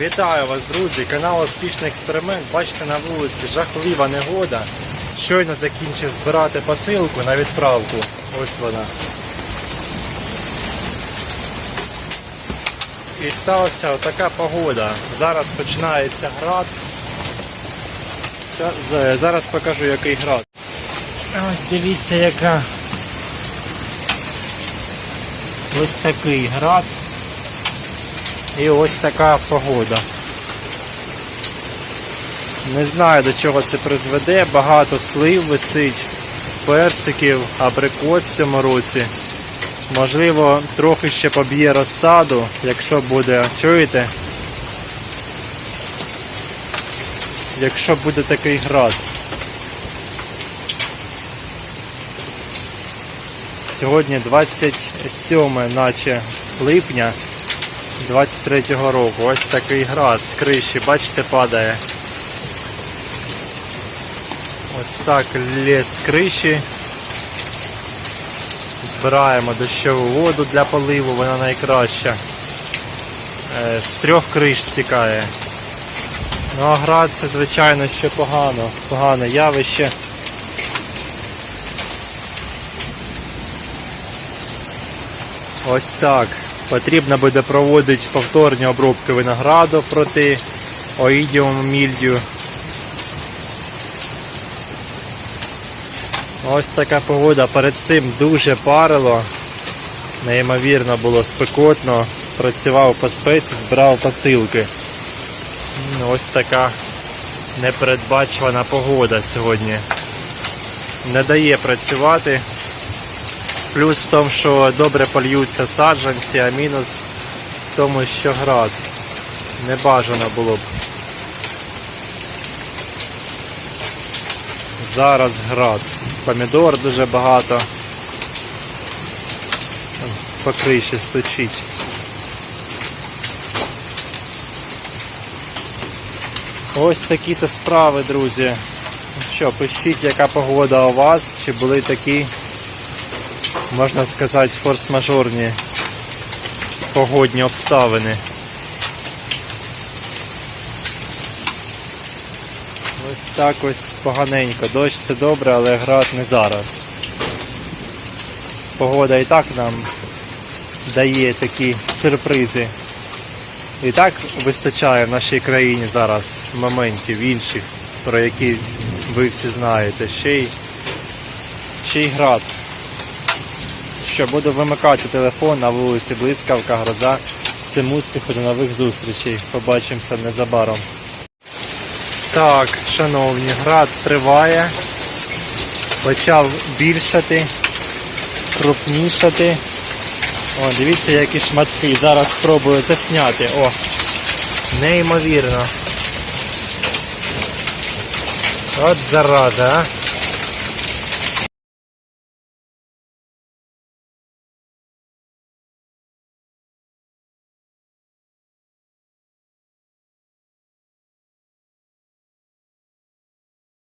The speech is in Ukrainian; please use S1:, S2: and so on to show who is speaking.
S1: Вітаю вас, друзі! Канал Успішний експеримент. Бачите, на вулиці жахлива негода. Щойно закінчив збирати посилку на відправку. Ось вона. І сталася отака погода. Зараз починається град. Зараз покажу який град. Ось дивіться яка. Ось такий град. І ось така погода. Не знаю до чого це призведе. Багато слив висить, персиків, абрикос в цьому році. Можливо, трохи ще поб'є розсаду, якщо буде, чуєте? Якщо буде такий град. Сьогодні 27 наче липня 23-го року. Ось такий град з криші, бачите, падає. Ось так лє з криші. Збираємо дощову воду для поливу, вона найкраща. Е, З трьох криш стікає. Ну а град це звичайно ще погано, погане явище. Ось так. Потрібно буде проводити повторні обробки винограду проти оїдіуму мільдю. Ось така погода. Перед цим дуже парило. Неймовірно було спекотно. Працював по спеці, збирав посилки. Ось така непередбачувана погода сьогодні. Не дає працювати. Плюс в тому, що добре польються саджанці, а мінус в тому, що град. Не бажано було б. Зараз град. Помідор дуже багато. По криші стучить. Ось такі то справи, друзі. Що, пишіть, яка погода у вас, чи були такі можна сказати, форс-мажорні погодні обставини. Ось так ось поганенько. Дощ це добре, але град не зараз. Погода і так нам дає такі сюрпризи. І так вистачає в нашій країні зараз моментів інших, про які ви всі знаєте. Ще й, ще й град що буду вимикати телефон на вулиці Блискавка, гроза. Всім успіху, до нових зустрічей. Побачимося незабаром. Так, шановні, град триває. Почав більшати, крупнішати. О, дивіться, які шматки. Зараз спробую засняти. О, неймовірно. От зараза, а.